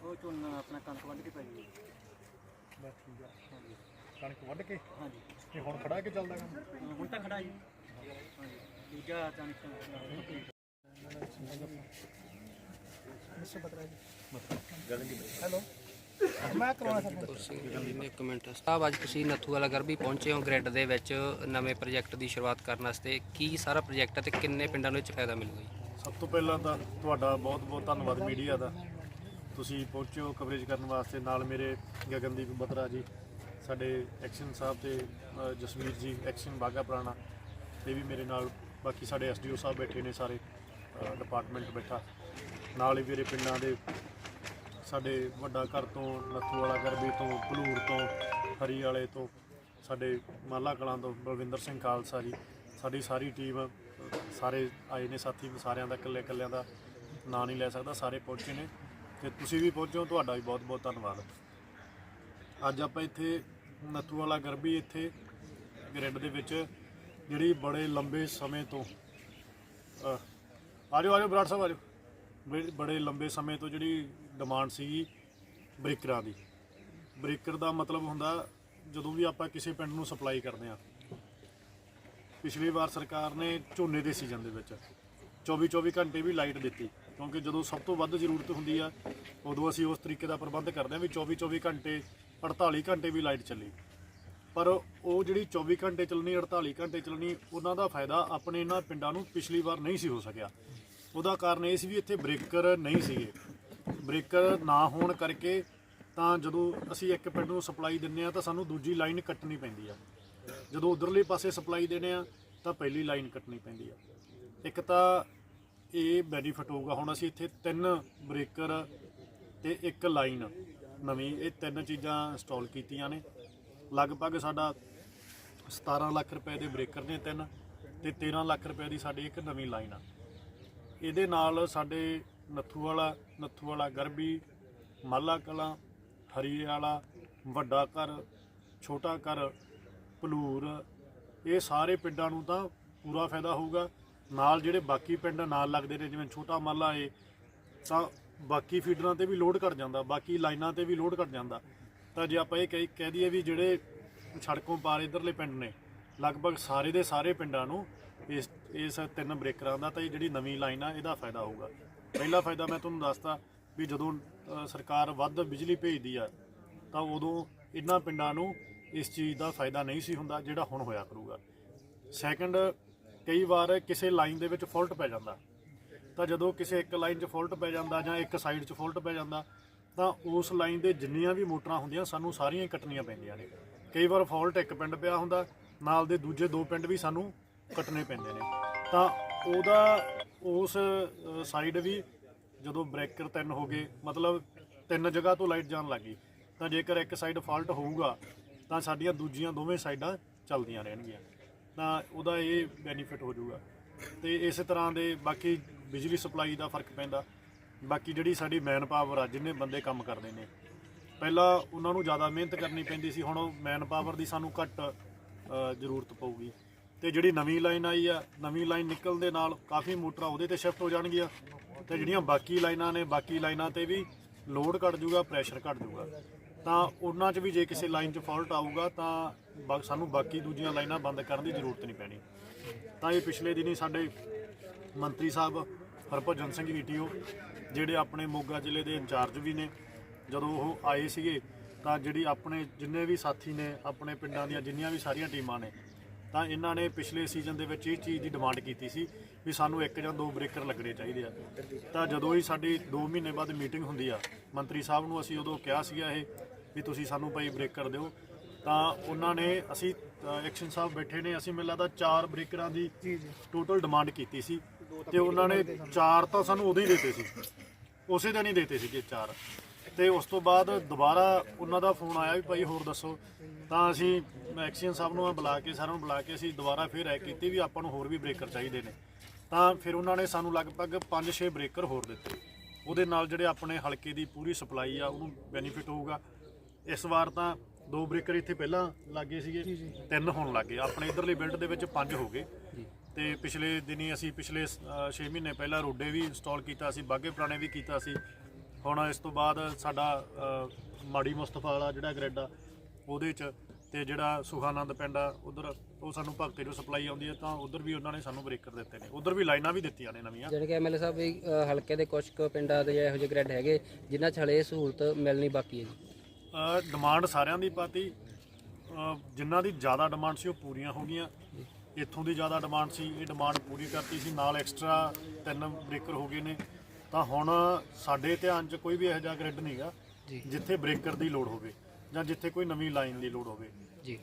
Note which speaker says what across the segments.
Speaker 1: ਉਹ ਝੋਨਾ ਆਪਣਾ ਕਣਕ ਵੱਢ ਕੇ ਪੈ ਗਈ
Speaker 2: ਬਸ ਠੀਕ ਆ। ਕਣਕ ਵੱਢ ਕੇ?
Speaker 1: ਹਾਂਜੀ।
Speaker 2: ਤੇ ਹੁਣ ਖੜਾ ਕੇ ਚੱਲਦਾ ਕੰਮ?
Speaker 1: ਅਹ ਹੁਣ ਤਾਂ ਖੜਾ ਜੀ। ਹਾਂਜੀ ਦੂਜਾ ਕਣਕ
Speaker 2: ਮਿਸਟਰ ਬਤਰਾ ਜੀ। ਹੈਲੋ। ਮੈਂ ਕਰਵਾਉਣਾ ਸਰ
Speaker 3: ਇੱਕ ਮਿੰਟ। ਸਾਹਿਬ ਅੱਜ ਤੁਸੀਂ ਨੱਥੂ ਵਾਲਾ ਗਰਬੀ ਪਹੁੰਚੇ ਹੋ ਗ੍ਰਿਡ ਦੇ ਵਿੱਚ ਨਵੇਂ ਪ੍ਰੋਜੈਕਟ ਦੀ ਸ਼ੁਰੂਆਤ ਕਰਨ ਵਾਸਤੇ। ਕੀ ਸਾਰਾ ਪ੍ਰੋਜੈਕਟ ਹੈ ਤੇ ਕਿੰਨੇ ਪਿੰਡਾਂ ਨੂੰ ਇਹ 'ਚ ਫਾਇਦਾ ਮਿਲੂਗਾ ਜੀ?
Speaker 4: ਸਭ ਤੋਂ ਪਹਿਲਾਂ ਤਾਂ ਤੁਹਾਡਾ ਬਹੁਤ-ਬਹੁਤ ਧੰਨਵਾਦ ਮੀਡੀਆ ਦਾ। ਤੁਸੀਂ ਪਹੁੰਚੇ ਹੋ ਕਵਰੇਜ ਕਰਨ ਵਾਸਤੇ। ਨਾਲ ਮੇਰੇ ਗਗਨਦੀਪ ਬਤਰਾ ਜੀ ਸਾਡੇ ਐਕਸ਼ਨ ਸਾਹਿਬ ਤੇ ਜਸਵੀਰ ਜੀ ਐਕਸ਼ਨ ਬਾਗਾ ਪੁਰਾਣਾ ਤੇ ਵੀ ਮੇਰੇ ਨਾਲ। ਬਾਕੀ ਸਾਡੇ ਐਸਡੀਓ ਸਾਹਿਬ ਬੈਠੇ ਨੇ ਸਾਰੇ ਡਿਪਾਰਟਮੈਂਟ ਬੈਠਾ। ਨਾਲ ਹੀ ਮੇਰੇ ਪਿੰਡਾਂ ਦੇ ਸਾਡੇ ਵੱਡਾ ਘਰ ਤੋਂ ਨੱਥੂ ਵਾਲਾ ਗਰਬੀ ਤੋਂ ਭਲੂਰ ਤੋਂ ਹਰੀ ਵਾਲੇ ਤੋਂ ਸਾਡੇ ਮਾਲਾ ਕਲਾਂ ਤੋਂ ਬਲਵਿੰਦਰ ਸਿੰਘ ਖਾਲਸਾ ਜੀ ਸਾਡੀ ਸਾਰੀ ਟੀਮ ਸਾਰੇ ਆਏ ਨੇ ਸਾਥੀ ਸਾਰਿਆਂ ਦਾ ਇਕੱਲੇ ਇਕੱਲਿਆਂ ਦਾ ਨਾਂ ਨਹੀਂ ਲੈ ਸਕਦਾ ਸਾਰੇ ਪਹੁੰਚੇ ਨੇ। ਤੇ ਤੁਸੀਂ ਵੀ ਪਹੁੰਚੋ ਤੁਹਾਡਾ ਵੀ ਬਹੁਤ ਬਹੁਤ ਧੰਨਵਾਦ। ਅੱਜ ਆਪਾਂ ਇੱਥੇ ਨੱਥੂ ਵਾਲਾ ਗਰਬੀ ਇੱਥੇ ਗ੍ਰਿਡ ਦੇ ਵਿੱਚ ਜਿਹੜੀ ਬੜੇ ਲੰਬੇ ਸਮੇਂ ਤੋਂ ਅ, ਆ ਜਾਓ ਆ ਜਾਓ ਬਰਾੜ ਸਾਹਿਬ ਆ ਜਾਓ। ਬੜੇ- ਬੜੇ ਲੰਬੇ ਸਮੇਂ ਤੋਂ ਜਿਹੜੀ ਡਿਮਾਂਡ ਸੀਗੀ ਬ੍ਰੇਕਰਾਂ ਦੀ। ਬ੍ਰੇਕਰ ਦਾ ਮਤਲਬ ਹੁੰਦਾ ਜਦੋਂ ਵੀ ਆਪਾਂ ਕਿਸੇ ਪਿੰਡ ਨੂੰ ਸਪਲਾਈ ਕਰਦੇ ਹਾਂ। ਪਿਛਲੀ ਵਾਰ ਸਰਕਾਰ ਨੇ ਝੋਨੇ ਦੇ ਸੀਜ਼ਨ ਦੇ ਵਿੱਚ 24 24 ਘੰਟੇ ਵੀ ਲਾਈਟ ਦਿੱਤੀ, ਕਿਉਂਕਿ ਜਦੋਂ ਸਭ ਤੋਂ ਵੱਧ ਜ਼ਰੂਰਤ ਹੁੰਦੀ ਆ, ਉਦੋਂ ਅਸੀਂ ਉਸ ਤਰੀਕੇ ਦਾ ਪ੍ਰਬੰਧ ਕਰਦੇ ਹਾਂ ਵੀ 24 24 ਘੰਟੇ 48 ਘੰਟੇ ਵੀ ਲਾਈਟ ਚੱਲੀ। ਪਰ ਉਹ ਜਿਹੜੀ 24 ਘੰਟੇ ਚੱਲਣੀ 48 ਘੰਟੇ ਚੱਲਣੀ, ਉਹਨਾਂ ਦਾ ਫਾਇਦਾ ਆਪਣੇ ਇਹਨਾਂ ਪਿੰਡਾਂ ਨੂੰ ਪਿਛਲੀ ਵਾਰ ਨਹੀਂ ਸੀ ਹੋ ਸਕਿਆ। ਉਹਦਾ ਕਾਰਨ ਇਹ ਸੀ ਵੀ ਇੱਥੇ ਬ੍ਰੇਕਰ ਨਹੀਂ ਸੀਗੇ। ਬ੍ਰੇਕਰ ਨਾ ਹੋਣ ਕਰਕੇ ਤਾਂ ਜਦੋਂ ਅਸੀਂ ਇੱਕ ਪਿੰਡ ਨੂੰ ਸਪਲਾਈ ਦਿੰਨੇ ਆ ਤਾਂ ਸਾਨੂੰ ਦੂਜੀ ਲਾਈਨ ਕੱਟਣੀ ਪੈਂਦੀ ਆ। ਜਦੋਂ ਉਧਰਲੇ ਪਾਸੇ ਸਪਲਾਈ ਦੇਣੇ ਆ ਤਾਂ ਪਹਿਲੀ ਲਾਈਨ ਕੱਟਣੀ ਪੈਂਦੀ ਆ। ਇੱਕ ਤਾਂ ਇਹ ਬੈਨੀਫਿਟ ਹੋਊਗਾ, ਹੁਣ ਅਸੀਂ ਇੱਥੇ ਤਿੰਨ ਬ੍ਰੇਕਰ ਤੇ ਇੱਕ ਲਾਈਨ ਨਵੀਂ, ਇਹ ਤਿੰਨ ਚੀਜ਼ਾਂ ਇੰਸਟਾਲ ਕੀਤੀਆਂ ਨੇ। ਲਗਭਗ ਸਾਡਾ 17 ਲੱਖ ਰੁਪਏ ਦੇ ਬ੍ਰੇਕਰ ਨੇ ਤਿੰਨ ਤੇ 13 ਲੱਖ ਰੁਪਏ ਦੀ ਸਾਡੀ ਇੱਕ ਨਵੀਂ ਲਾਈਨ ਆ। ਇਹਦੇ ਨਾਲ ਸਾਡੇ ਨੱਥੂ ਵਾਲਾ ਨੱਥੂ ਵਾਲਾ ਗਰਬੀ, ਮਾਲਾ ਕਲਾਂ ਹਰੀ ਵਾਲਾ ਵੱਡਾ ਘਰ, ਛੋਟਾ ਘਰ, ਭਲੂਰ, ਇਹ ਸਾਰੇ ਪਿੰਡਾਂ ਨੂੰ ਤਾਂ ਪੂਰਾ ਫਾਇਦਾ ਹੋਊਗਾ। ਨਾਲ ਜਿਹੜੇ ਬਾਕੀ ਪਿੰਡ ਨਾਲ ਲੱਗਦੇ ਨੇ, ਜਿਵੇਂ ਛੋਟਾ ਮਾਲਾ ਏ, ਤਾਂ ਬਾਕੀ ਫੀਡਰਾਂ ਤੇ ਵੀ ਲੋਡ ਘਟ ਜਾਂਦਾ, ਬਾਕੀ ਲਾਈਨਾਂ ਤੇ ਵੀ ਲੋਡ ਘਟ ਜਾਂਦਾ। ਤਾਂ ਜੇ ਆਪਾਂ ਇਹ ਕਹਿ ਕਹਿ ਦਈਏ ਵੀ ਜਿਹੜੇ ਸੜਕੋਂ ਪਾਰ ਇਧਰਲੇ ਪਿੰਡ ਨੇ, ਲਗਭਗ ਸਾਰੇ ਦੇ ਸਾਰੇ ਪਿੰਡਾਂ ਨੂੰ ਇਸ ਇਸ ਤਿੰਨ ਬ੍ਰੇਕਰਾਂ ਦਾ ਤਾਂ ਇਹ ਜਿਹੜੀ ਨਵੀਂ ਲਾਈਨ ਆ, ਇਹਦਾ ਫਾਇਦਾ ਹੋਊਗਾ। ਪਹਿਲਾ ਫਾਇਦਾ ਮੈਂ ਤੁਹਾਨੂੰ ਦੱਸਤਾ ਵੀ ਜਦੋਂ ਸਰਕਾਰ ਵੱਧ ਬਿਜਲੀ ਭੇਜਦੀ ਆ, ਤਾਂ ਉਦੋਂ ਇਹਨਾਂ ਪਿੰਡਾਂ ਨੂੰ ਇਸ ਚੀਜ਼ ਦਾ ਫਾਇਦਾ ਨਹੀਂ ਸੀ ਹੁੰਦਾ ਜਿਹੜਾ ਹੁਣ ਹੋਇਆ ਕਰੂਗਾ। ਸੈਕੰਡ ਕਈ ਵਾਰ ਕਿਸੇ ਲਾਈਨ ਦੇ ਵਿੱਚ ਫਾਲਟ ਪੈ ਜਾਂਦਾ। ਤਾਂ ਜਦੋਂ ਕਿਸੇ ਇੱਕ ਲਾਈਨ 'ਚ ਫਾਲਟ ਪੈ ਜਾਂਦਾ ਜਾਂ ਇੱਕ ਸਾਈਡ 'ਚ ਫਾਲਟ ਪੈ ਜਾਂਦਾ, ਤਾਂ ਉਸ ਲਾਈਨ ਦੇ ਜਿੰਨੀਆਂ ਵੀ ਮੋਟਰਾਂ ਹੁੰਦੀਆਂ, ਸਾਨੂੰ ਸਾਰੀਆਂ ਕੱਟਣੀਆਂ ਪੈਂਦੀਆਂ ਨੇ। ਕਈ ਵਾਰ ਫਾਲਟ ਇੱਕ ਪਿੰਡ ਪਿਆ ਹੁੰਦਾ, ਨਾਲ ਦੇ ਦੂਜੇ ਦੋ ਪਿੰਡ ਵੀ ਸਾਨੂੰ ਕੱਟਣੇ ਪੈਂਦੇ ਨੇ। ਤਾਂ ਉਹਦਾ, ਉਸ ਸਾਈਡ ਵੀ ਜਦੋਂ ਬ੍ਰੇਕਰ ਤਿੰਨ ਹੋ ਗਏ, ਮਤਲਬ ਤਿੰਨ ਜਗ੍ਹਾ ਤੋਂ ਲਾਈਟ ਜਾਣ ਲੱਗੀ ਤਾਂ ਜੇਕਰ ਇੱਕ ਸਾਈਡ ਫਾਲਟ ਹੋਊਗਾ, ਤਾਂ ਸਾਡੀਆਂ ਦੂਜੀਆਂ ਦੋਵੇਂ ਸਾਈਡਾਂ ਚੱਲਦੀਆਂ ਰਹਿਣਗੀਆਂ। ਤਾਂ ਉਹਦਾ ਇਹ ਬੈਨੀਫਿਟ ਹੋ ਜਾਊਗਾ। ਤੇ ਇਸੇ ਤਰ੍ਹਾਂ ਦੇ ਬਾਕੀ ਬਿਜਲੀ ਸਪਲਾਈ ਦਾ ਫ਼ਰਕ ਪੈਂਦਾ। ਬਾਕੀ ਜਿਹੜੀ ਸਾਡੀ ਮੈਨ ਪਾਵਰ ਆ, ਜਿੰਨੇ ਬੰਦੇ ਕੰਮ ਕਰਦੇ ਨੇ, ਪਹਿਲਾਂ ਉਹਨਾਂ ਨੂੰ ਜ਼ਿਆਦਾ ਮਿਹਨਤ ਕਰਨੀ ਪੈਂਦੀ ਸੀ, ਹੁਣ ਉਹ ਮੈਨ ਪਾਵਰ ਦੀ ਸਾਨੂੰ ਘੱਟ ਜ਼ਰੂਰਤ ਪਊਗੀ। ਤੇ ਜਿਹੜੀ ਨਵੀਂ ਲਾਈਨ ਆਈ ਆ, ਨਵੀਂ ਲਾਈਨ ਨਿਕਲਣ ਦੇ ਨਾਲ ਕਾਫੀ ਮੋਟਰਾਂ ਉਹਦੇ ਤੇ ਸ਼ਿਫਟ ਹੋ ਜਾਣਗੀਆਂ ਤੇ ਜਿਹੜੀਆਂ ਬਾਕੀ ਲਾਈਨਾਂ ਨੇ, ਬਾਕੀ ਲਾਈਨਾਂ ਤੇ ਵੀ ਲੋਡ ਘਟ ਜਾਊਗਾ ਪ੍ਰੈਸ਼ਰ ਘਟ ਜਾਊਗਾ। ਤਾਂ ਉਹਨਾਂ 'ਚ ਵੀ ਜੇ ਕਿਸੇ ਲਾਈਨ 'ਚ ਫਾਲਟ ਆਊਗਾ ਤਾਂ ਬਾ- ਸਾਨੂੰ ਬਾਕੀ ਦੂਜੀਆਂ ਲਾਈਨਾਂ ਬੰਦ ਕਰਨ ਦੀ ਜ਼ਰੂਰਤ ਨਹੀਂ ਪੈਣੀ। ਤਾਂ ਇਹ ਪਿਛਲੇ ਦਿਨੀ ਸਾਡੇ ਮੰਤਰੀ ਸਾਹਿਬ ਹਰਭਜਨ ਸਿੰਘ ਈਟੀਓ, ਜਿਹੜੇ ਆਪਣੇ ਮੋਗਾ ਜ਼ਿਲ੍ਹੇ ਦੇ ਇੰਚਾਰਜ ਵੀ ਨੇ, ਜਦੋਂ ਉਹ ਆਏ ਸੀਗੇ ਤਾਂ ਜਿਹੜੀ ਆਪਣੇ ਜਿੰਨੇ ਵੀ ਸਾਥੀ ਨੇ, ਆਪਣੇ ਪਿੰਡਾਂ ਦੀਆਂ ਜਿੰਨੀਆਂ ਵੀ ਸਾਰੀਆਂ ਟੀਮਾਂ ਨੇ ਤਾਂ ਇਹਨਾਂ ਨੇ ਪਿਛਲੇ ਸੀਜ਼ਨ ਦੇ ਵਿੱਚ ਇਹ ਚੀਜ਼ ਦੀ ਡਿਮਾਂਡ ਕੀਤੀ ਸੀ ਵੀ ਸਾਨੂੰ ਇੱਕ ਜਾਂ ਦੋ ਬ੍ਰੇਕਰ ਲੱਗਣੇ ਚਾਹੀਦੇ ਆ। ਤਾਂ ਜਦੋਂ ਹੀ ਸਾਡੀ 2 ਮਹੀਨੇ ਬਾਅਦ ਮੀਟਿੰਗ ਹੁੰਦੀ ਆ ਮੰਤਰੀ ਸਾਹਿਬ ਨੂੰ ਅਸੀਂ ਉਦੋਂ ਕਿਹਾ ਸੀਗਾ ਇਹ ਵੀ ਤੁਸੀਂ ਸਾਨੂੰ ਭਾਈ ਬ੍ਰੇਕਰ ਦਿਓ। ਤਾਂ ਉਹਨਾਂ ਨੇ ਅਸੀਂ ਐਕਸ਼ਨ ਸਾਹਿਬ ਬੈਠੇ ਨੇ ਅਸੀਂ ਮੈਨੂੰ ਲੱਗਦਾ ਚਾਰ ਬ੍ਰੇਕਰਾਂ ਦੀ ਟੋਟਲ ਡਿਮਾਂਡ ਕੀਤੀ ਸੀ ਤੇ ਉਹਨਾਂ ਨੇ ਚਾਰ ਤਾਂ ਸਾਨੂੰ ਉਦੋਂ ਹੀ ਦਿੱਤੇ ਸੀ। ਉਸੇ ਦਿਨ ਹੀ ਦਿੱਤੇ ਸੀਗੇ ਚਾਰ। ਤੇ ਉਸ ਤੋਂ ਬਾਅਦ ਦੁਬਾਰਾ ਉਹਨਾਂ ਦਾ ਫੋਨ ਆਇਆ ਵੀ ਭਾਈ ਹੋਰ ਦੱਸੋ। ਤਾਂ ਅਸੀਂ ਐਕਸ਼ਨ ਸਾਹਿਬ ਨੂੰ ਬੁਲਾ ਕੇ ਸਾਰਿਆਂ ਨੂੰ ਬੁਲਾ ਕੇ ਅਸੀਂ ਦੁਬਾਰਾ ਫਿਰ ਰਾਇ ਕੀਤੀ ਵੀ ਆਪਾਂ ਨੂੰ ਹੋਰ ਵੀ ਬ੍ਰੇਕਰ ਚਾਹੀਦੇ ਨੇ। ਤਾਂ ਫਿਰ ਉਹਨਾਂ ਨੇ ਸਾਨੂੰ ਲਗਭਗ 5-6 ਬ੍ਰੇਕਰ ਹੋਰ ਦਿੱਤੇ। ਉਹਦੇ ਨਾਲ ਜਿਹੜੇ ਆਪਣੇ ਹਲਕੇ ਦੀ ਪੂਰੀ ਸਪਲਾਈ ਆ ਉਹਨੂੰ ਬੈਨੀਫਿਟ ਹੋਊਗਾ। ਇਸ ਵਾਰ ਤਾਂ ਦੋ ਬ੍ਰੇਕਰ ਇੱਥੇ ਪਹਿਲਾਂ ਲੱਗੇ ਸੀਗੇ ਤਿੰਨ ਹੋਣ ਲੱਗੇ। ਆਪਣੇ ਇਧਰਲੇ ਬਿਲਡ ਦੇ ਵਿੱਚ ਪੰਜ ਹੋ ਗਏ। ਤੇ ਪਿਛਲੇ ਦਿਨੀ ਅਸੀਂ ਪਿਛਲੇ 6 ਮਹੀਨੇ ਪਹਿਲਾਂ ਰੋਡੇ ਵੀ ਇੰਸਟਾਲ ਕੀਤਾ ਸੀ ਬਾਗੇ ਪੁਰਾਣੇ ਵੀ ਕੀਤਾ ਸੀ। ਹੁਣ ਇਸ ਤੋਂ ਬਾਅਦ ਸਾਡਾ ਮਾੜੀ ਮੁਸਤਫਾ ਵਾਲਾ ਜਿਹੜਾ ਗ੍ਰਿਡ ਆ ਉਹਦੇ ਚ ਤੇ ਜਿਹੜਾ ਸੁਖਾਨੰਦ ਪਿੰਡ ਆ ਉਧਰ ਉਹ ਸਾਨੂੰ ਭਗਤੇ ਨੂੰ ਸਪਲਾਈ ਆਉਂਦੀ ਹੈ ਤਾਂ ਉਧਰ ਵੀ ਉਹਨਾਂ ਨੇ ਸਾਨੂੰ ਬ੍ਰੇਕਰ ਦਿੱਤੇ ਨੇ। ਉਧਰ ਵੀ ਲਾਈਨਾਂ ਵੀ ਦਿੱਤੀਆਂ ਨੇ ਨਵੀਆਂ।
Speaker 3: ਜਾਣੀ ਕਿ ਐਮਐਲਏ ਸਾਹਿਬ ਵੀ ਹਲਕੇ ਦੇ ਕੁਝ ਕੁ ਪਿੰਡਾਂ ਦੇ ਇਹੋ ਜਿਹੇ ਗ੍ਰੈਡ ਹੈਗੇ ਜਿਨ੍ਹਾਂ 'ਚ ਹਲੇ ਇਹ ਸਹੂਲਤ ਮਿਲਣੀ ਬਾਕੀ ਹੈ ਜੀ।
Speaker 4: ਡਿਮਾਂਡ ਸਾਰਿਆਂ ਦੀ ਪਾਤੀ। ਜਿਨ੍ਹਾਂ ਦੀ ਜ਼ਿਆਦਾ ਡਿਮਾਂਡ ਸੀ ਉਹ ਪੂਰੀਆਂ ਹੋ ਗਈਆਂ। ਇੱਥੋਂ ਦੀ ਜ਼ਿਆਦਾ ਡਿਮਾਂਡ ਸੀ ਇਹ ਡਿਮਾਂਡ ਪੂਰੀ ਕਰਤੀ ਸੀ। ਨਾਲ ਐਕਸਟਰਾ ਤਿੰਨ ਬ੍ਰੇਕਰ ਹੋ ਗਏ ਨੇ। ਤਾਂ ਹੁਣ ਸਾਡੇ ਧਿਆਨ 'ਚ ਕੋਈ ਵੀ ਇਹੋ ਜਿਹਾ ਗ੍ਰਿਡ ਨਹੀਂਗਾ। ਜਿੱਥੇ ਬ੍ਰੇਕਰ ਦੀ ਲੋੜ ਹੋਵੇ ਜਾਂ ਜਿੱਥੇ ਕੋਈ ਨਵੀਂ ਲਾਈਨ ਦੀ ਲੋੜ ਹੋਵੇ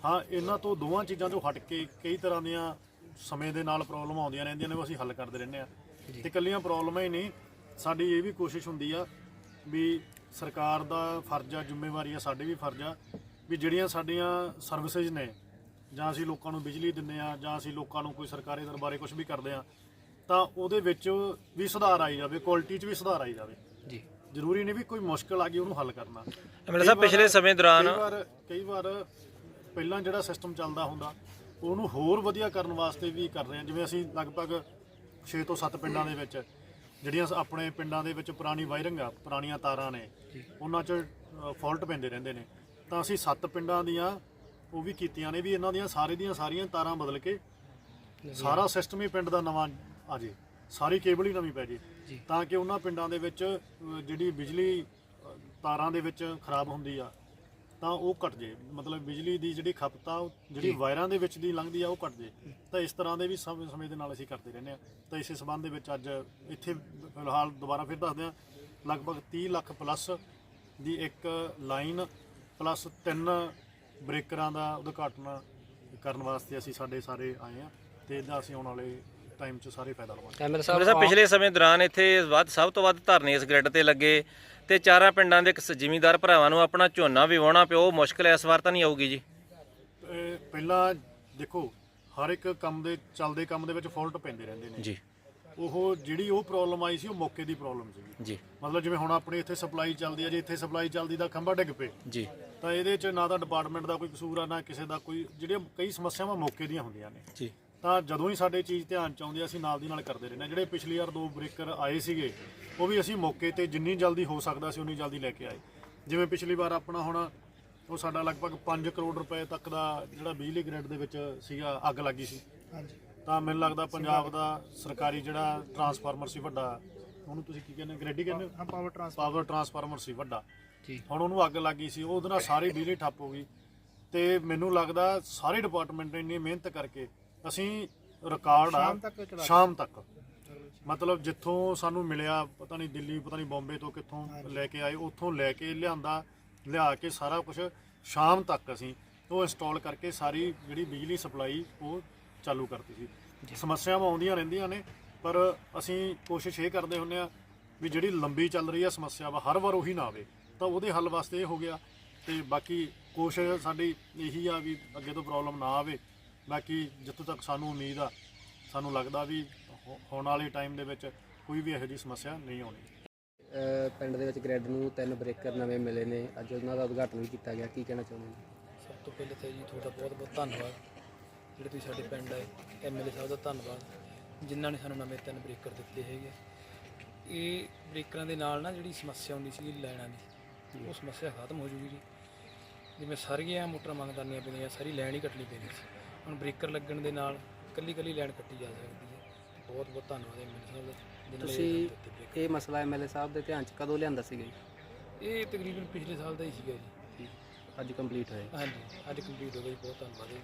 Speaker 4: ਹਾਂ ਇਹਨਾਂ ਤੋਂ ਦੋਵਾਂ ਚੀਜ਼ਾਂ ਤੋਂ ਹਟ ਕੇ ਕਈ ਤਰ੍ਹਾਂ ਦੀਆਂ ਸਮੇਂ ਦੇ ਨਾਲ ਪ੍ਰੋਬਲਮ ਆਉਂਦੀਆਂ ਰਹਿੰਦੀਆਂ ਨੇ ਉਹ ਅਸੀਂ ਹੱਲ ਕਰਦੇ ਰਹਿੰਦੇ ਆ। ਤੇ ਕੱਲੀਆਂ ਪ੍ਰੋਬਲਮਾਂ ਹੀ ਨਹੀਂ ਸਾਡੀ ਇਹ ਵੀ ਕੋਸ਼ਿਸ਼ ਹੁੰਦੀ ਆ ਵੀ ਸਰਕਾਰ ਦਾ ਫਰਜ਼ ਆ ਜ਼ਿੰਮੇਵਾਰੀ ਆ ਸਾਡੇ ਵੀ ਫਰਜ਼ ਆ ਵੀ ਜਿਹੜੀਆਂ ਸਾਡੀਆਂ ਸਰਵਿਸਿਜ਼ ਨੇ ਜਾਂ ਅਸੀਂ ਲੋਕਾਂ ਨੂੰ ਬਿਜਲੀ ਦਿੰਦੇ ਆ ਜਾਂ ਅਸੀਂ ਲੋਕਾਂ ਨੂੰ ਕੋਈ ਸਰਕਾਰੀ ਦਰਬਾਰੇ ਕੁਝ ਵੀ ਕਰਦੇ ਆ ਤਾਂ ਉਹਦੇ ਵਿੱਚ ਵੀ ਸੁਧਾਰ ਆਈ ਜਾਵੇ ਕੁਆਲਿਟੀ 'ਚ ਵੀ ਸੁਧਾਰ ਆਈ ਜਾਵੇ।
Speaker 3: ਜੀ।
Speaker 4: ਜ਼ਰੂਰੀ ਨਹੀਂ ਵੀ ਕੋਈ ਮੁਸ਼ਕਲ ਆ ਗਈ ਉਹਨੂੰ ਹੱਲ ਕਰਨਾ।
Speaker 5: ਐਮਐਲਏ ਸਾਹਿਬ ਪਿਛਲੇ ਸਮੇਂ ਦੌਰਾਨ
Speaker 4: ਕਈ ਵਾਰ ਕਈ ਵਾਰ ਪਹਿਲਾਂ ਜਿਹੜਾ ਸਿਸਟਮ ਚੱਲਦਾ ਹੁੰਦਾ ਉਹਨੂੰ ਹੋਰ ਵਧੀਆ ਕਰਨ ਵਾਸਤੇ ਵੀ ਕਰ ਰਹੇ ਹਾਂ। ਜਿਵੇਂ ਅਸੀਂ ਲਗਭਗ 6 ਤੋਂ 7 ਪਿੰਡਾਂ ਦੇ ਵਿੱਚ ਜਿਹੜੀਆਂ ਆਪਣੇ ਪਿੰਡਾਂ ਦੇ ਵਿੱਚ ਪੁਰਾਣੀ ਵਾਇਰਿੰਗ ਆ ਪੁਰਾਣੀਆਂ ਤਾਰਾਂ ਨੇ ਉਹਨਾਂ 'ਚ ਫਾਲਟ ਪੈਂਦੇ ਰਹਿੰਦੇ ਨੇ। ਤਾਂ ਅਸੀਂ 7 ਪਿੰਡਾਂ ਦੀਆਂ ਉਹ ਵੀ ਕੀਤੀਆਂ ਨੇ ਵੀ ਇਹਨਾਂ ਦੀਆਂ ਸਾਰੇ ਦੀਆਂ ਸਾਰੀਆਂ ਤਾਰਾਂ ਬਦਲ ਕੇ ਸਾਰਾ ਸਿਸਟਮ ਹੀ ਪਿੰਡ ਦਾ ਨਵਾਂ ਆ ਜੇ। ਸਾਰੀ ਕੇਬਲ ਹੀ ਨਵੀਂ ਪੈ ਜੇ।
Speaker 3: ਜੀ।
Speaker 4: ਤਾਂ ਕਿ ਉਹਨਾਂ ਪਿੰਡਾਂ ਦੇ ਵਿੱਚ ਅ, ਜਿਹੜੀ ਬਿਜਲੀ ਅ, ਤਾਰਾਂ ਦੇ ਵਿੱਚ ਖਰਾਬ ਹੁੰਦੀ ਆ ਤਾਂ ਉਹ ਘਟ ਜੇ। ਮਤਲਬ ਬਿਜਲੀ ਦੀ ਜਿਹੜੀ ਖਪਤ ਆ ਉਹ ਜਿਹੜੀ ਵਾਇਰਾਂ ਦੇ ਵਿੱਚ ਦੀ ਲੰਘਦੀ ਆ ਉਹ ਘਟ ਜੇ। ਤਾਂ ਇਸ ਤਰ੍ਹਾਂ ਦੇ ਵੀ ਸਮੇਂ ਸਮੇਂ ਦੇ ਨਾਲ ਅਸੀਂ ਕਰਦੇ ਰਹਿੰਦੇ ਆ। ਤਾਂ ਇਸੇ ਸਬੰਧ ਦੇ ਵਿੱਚ ਅੱਜ ਇੱਥੇ ਫਿਲਹਾਲ ਦੁਬਾਰਾ ਫਿਰ ਦੱਸਦੇ ਆ ਲਗਭਗ 30 ਲੱਖ ਪਲੱਸ ਦੀ ਇੱਕ ਲਾਈਨ ਪਲੱਸ ਤਿੰਨ ਬ੍ਰੇਕਰਾਂ ਦਾ ਉਦਘਾਟਨ ਕਰਨ ਵਾਸਤੇ ਅਸੀਂ ਸਾਡੇ ਸਾਰੇ ਆਏ ਆ। ਤੇ ਇਹਦਾ ਅਸੀਂ ਆਉਣ ਵਾਲੇ ਟਾਈਮ 'ਚ ਸਾਰੇ ਫਾਇਦਾ ਲਵਾਂਗੇ।
Speaker 3: ਐਮਐਲਏ
Speaker 5: ਸਾਹਿਬ
Speaker 3: ਸਾਹਿਬ
Speaker 5: ਪਿਛਲੇ ਸਮੇਂ ਦੌਰਾਨ ਇੱਥੇ ਵੱਧ ਸਭ ਤੋਂ ਵੱਧ ਧਰਨੇ ਇਸ ਗ੍ਰਿਡ ਤੇ ਲੱਗੇ ਤੇ ਚਾਰਾਂ ਪਿੰਡਾਂ ਦੇ ਜ਼ਿਮੀਂਦਾਰ ਭਰਾਵਾਂ ਨੂੰ ਆਪਣਾ ਝੋਨਾ ਵੀ ਵਾਹੁਣਾ ਪਿਆ ਉਹ ਮੁਸ਼ਕਲ ਇਸ ਵਾਰ ਤਾਂ ਨਹੀਂ ਆਊਗੀ ਜੀ।
Speaker 4: ਪਹਿਲਾਂ ਦੇਖੋ ਹਰ ਇੱਕ ਕੰਮ ਦੇ ਚੱਲਦੇ ਕੰਮ ਦੇ ਵਿੱਚ ਫਾਲਟ ਪੈਂਦੇ ਰਹਿੰਦੇ ਨੇ।
Speaker 5: ਜੀ।
Speaker 4: ਉਹ ਜਿਹੜੀ ਉਹ ਪ੍ਰੋਬਲਮ ਆਈ ਸੀ ਉਹ ਮੌਕੇ ਦੀ ਪ੍ਰੋਬਲਮ ਸੀ
Speaker 5: ਜੀ।
Speaker 4: ਮਤਲਬ ਜਿਵੇਂ ਹੁਣ ਆਪਣੇ ਇੱਥੇ ਸਪਲਾਈ ਚੱਲਦੀ ਹੈ ਜੇ ਇੱਥੇ ਸਪਲਾਈ ਚੱਲਦੀ ਤਾਂ ਖੰਭਾ ਡਿੱਗ ਪਏ।
Speaker 5: ਜੀ।
Speaker 4: ਤਾਂ ਇਹਦੇ 'ਚ ਨਾ ਤਾਂ ਡਿਪਾਰਟਮੈਂਟ ਦਾ ਕੋਈ ਕਸੂਰ ਆ ਨਾ ਕਿਸੇ ਦਾ ਕੋਈ ਜਿਹੜੀਆਂ ਕਈ ਸਮੱਸਿਆਵਾਂ ਮੌਕੇ ਦੀਆਂ ਹੁੰਦੀਆਂ ਨੇ।
Speaker 5: ਜੀ।
Speaker 4: ਤਾਂ ਜਦੋਂ ਹੀ ਸਾਡੇ ਚੀਜ਼ ਧਿਆਨ ਚ ਆਉਂਦੀ ਆ ਅਸੀਂ ਨਾਲ ਦੀ ਨਾਲ ਕਰਦੇ ਰਹਿੰਦੇ ਹਾਂ। ਜਿਹੜੇ ਪਿਛਲੀ ਵਾਰ ਦੋ ਬ੍ਰੇਕਰ ਆਏ ਸੀਗੇ ਉਹ ਵੀ ਅਸੀਂ ਮੌਕੇ ਤੇ ਜਿੰਨੀ ਜਲਦੀ ਹੋ ਸਕਦਾ ਸੀ ਉਨੀ ਜਲਦੀ ਲੈ ਕੇ ਆਏ। ਜਿਵੇਂ ਪਿਛਲੀ ਵਾਰ ਆਪਣਾ ਹੁਣ ਉਹ ਸਾਡਾ ਲਗਭਗ 5 ਕਰੋੜ ਰੁਪਏ ਤੱਕ ਦਾ ਜਿਹੜਾ ਬਿਜਲੀ ਗ੍ਰਿਡ ਦੇ ਵਿੱਚ ਸੀਗਾ ਅੱਗ ਲੱਗੀ ਸੀ।
Speaker 2: ਹਾਂਜੀ।
Speaker 4: ਤਾਂ ਮੈਨੂੰ ਲੱਗਦਾ ਪੰਜਾਬ ਦਾ ਸਰਕਾਰੀ ਜਿਹੜਾ ਟਰਾਂਸਫਾਰਮਰ ਸੀ ਵੱਡਾ ਉਹਨੂੰ ਤੁਸੀਂ ਕੀ ਕਹਿੰਦੇ ਗ੍ਰਿਡ ਹੀ ਕਹਿੰਦੇ
Speaker 2: ਹਾਂ? ਪਾਵਰ ਟਰਾਂਸਫਰ
Speaker 4: ਪਾਵਰ ਟਰਾਂਸਫਾਰਮਰ ਸੀ ਵੱਡਾ।
Speaker 3: ਜੀ
Speaker 4: ਹੁਣ ਉਹਨੂੰ ਅੱਗ ਲੱਗੀ ਸੀ ਉਹਦੇ ਨਾਲ ਸਾਰੀ ਬਿਜਲੀ ਠੱਪ ਹੋ ਗਈ। ਤੇ ਮੈਨੂੰ ਲੱਗਦਾ ਸਾਰੇ ਡਿਪਾਰਟਮੈਂਟ ਨੇ ਇੰਨੀ ਮਿਹਨਤ ਕਰਕੇ ਅਸੀਂ ਰਿਕਾਰਡ ਆ
Speaker 2: ਸ਼ਾਮ ਤੱਕ ਚਲਾ
Speaker 4: ਸ਼ਾਮ ਤੱਕ। ਮਤਲਬ ਜਿੱਥੋਂ ਸਾਨੂੰ ਮਿਲਿਆ ਪਤਾ ਨਹੀਂ ਦਿੱਲੀ ਪਤਾ ਨਹੀਂ ਬੰਬੇ ਤੋਂ ਕਿੱਥੋਂ ਲੈ ਕੇ ਆਏ ਉੱਥੋਂ ਲੈ ਕੇ ਲਿਆਂਦਾ ਲਿਆ ਕੇ ਸਾਰਾ ਕੁਝ ਸ਼ਾਮ ਤੱਕ ਅਸੀਂ ਉਹ ਇੰਸਟਾਲ ਕਰਕੇ ਸਾਰੀ ਜਿਹੜੀ ਬਿਜਲੀ ਸਪਲਾਈ ਉਹ ਚਾਲੂ ਕਰਤੀ ਸੀ। ਸਮੱਸਿਆਵਾਂ ਆਉਂਦੀਆਂ ਰਹਿੰਦੀਆਂ ਨੇ ਪਰ ਅਸੀਂ ਕੋਸ਼ਿਸ਼ ਇਹ ਕਰਦੇ ਹੁੰਨੇ ਆ ਵੀ ਜਿਹੜੀ ਲੰਬੀ ਚੱਲ ਰਹੀ ਆ ਸਮੱਸਿਆ ਵਾ ਹਰ ਵਾਰ ਉਹੀ ਨਾ ਆਵੇ। ਤਾਂ ਉਹਦੇ ਹੱਲ ਵਾਸਤੇ ਇਹ ਹੋ ਗਿਆ ਤੇ ਬਾਕੀ ਕੋਸ਼ਿਸ਼ ਸਾਡੀ ਇਹੀ ਆ ਵੀ ਅੱਗੇ ਤੋਂ ਪ੍ਰੋਬਲਮ ਨਾ ਆਵੇ। ਬਾਕੀ ਜਿੱਥੋਂ ਤੱਕ ਸਾਨੂੰ ਉਮੀਦ ਆ ਸਾਨੂੰ ਲੱਗਦਾ ਵੀ ਹੋ- ਆਉਣ ਵਾਲੇ ਟਾਈਮ ਦੇ ਵਿੱਚ ਕੋਈ ਵੀ ਇਹੋ ਜਿਹੀ ਸਮੱਸਿਆ ਨਹੀਂ ਆਉਣੀ।
Speaker 3: ਪਿੰਡ ਦੇ ਵਿੱਚ ਗ੍ਰੈਡ ਨੂੰ ਤਿੰਨ ਬ੍ਰੇਕਰ ਨਵੇਂ ਮਿਲੇ ਨੇ। ਅੱਜ ਉਹਨਾਂ ਦਾ ਉਦਘਾਟਨ ਵੀ ਕੀਤਾ ਗਿਆ। ਕੀ ਕਹਿਣਾ ਚਾਹੁੰਦੇ ਹੋ?
Speaker 6: ਸਭ ਤੋਂ ਪਹਿਲੇ ਤਾਂ ਜੀ ਤੁਹਾਡਾ ਬਹੁਤ ਬਹੁਤ ਧੰਨਵਾਦ। ਜਿਹੜੇ ਤੁਸੀਂ ਸਾਡੇ ਪਿੰਡ ਆਏ ਐਮਐਲਏ ਸਾਹਿਬ ਦਾ ਧੰਨਵਾਦ ਜਿਨ੍ਹਾਂ ਨੇ ਸਾਨੂੰ ਨਵੇਂ ਤਿੰਨ ਬ੍ਰੇਕਰ ਦਿੱਤੇ ਹੈਗੇ। ਇਹ ਬ੍ਰੇਕਰਾਂ ਦੇ ਨਾਲ ਨਾ ਜਿਹੜੀ ਸਮੱਸਿਆ ਹੁੰਦੀ ਸੀ ਲਾਈਨਾਂ ਦੀ ਉਹ ਸਮੱਸਿਆ ਖਤਮ ਹੋ ਜੂਗੀ ਜੀ। ਜਿਵੇਂ ਸਾਰੀਆਂ ਮੋਟਰਾਂ ਮੰਗਦਾਨੀਆਂ ਪੈਂਦੀਆਂ ਸਾਰੀ ਲਾਈਨ ਹੀ ਕੱਟਣੀ ਪੈਂਦੀ ਸੀ। ਹੁਣ ਬ੍ਰੇਕਰ ਲੱਗਣ ਦੇ ਨਾਲ ਕੱਲੀ ਕੱਲੀ ਲਾਈਨ ਕੱਟੀ ਜਾ ਸਕਦੀ ਹੈ। ਬਹੁਤ ਬਹੁਤ ਧੰਨਵਾਦ ਐਮਐਲਏ ਸਾਹਿਬ ਦਾ ਜਿਨ੍ਹਾਂ ਨੇ
Speaker 3: ਤੁਸੀਂ
Speaker 6: ਦਿੱਤੇ breaker।
Speaker 3: ਇਹ ਮਸਲਾ ਐਮਐਲਏ ਸਾਹਿਬ ਦੇ ਧਿਆਨ 'ਚ ਕਦੋਂ ਲਿਆਂਦਾ ਸੀਗਾ ਜੀ?
Speaker 6: ਇਹ ਤਕਰੀਬਨ ਪਿਛਲੇ ਸਾਲ ਦਾ ਹੀ ਸੀਗਾ ਜੀ।
Speaker 3: ਅੱਜ ਕੰਪਲੀਟ ਹੋਇਆ
Speaker 6: ਹਾਂਜੀ ਅੱਜ ਕੰਪਲੀਟ ਹੋ ਗਿਆ ਜੀ ਬਹੁਤ ਧੰਨਵਾਦ ਜੀ।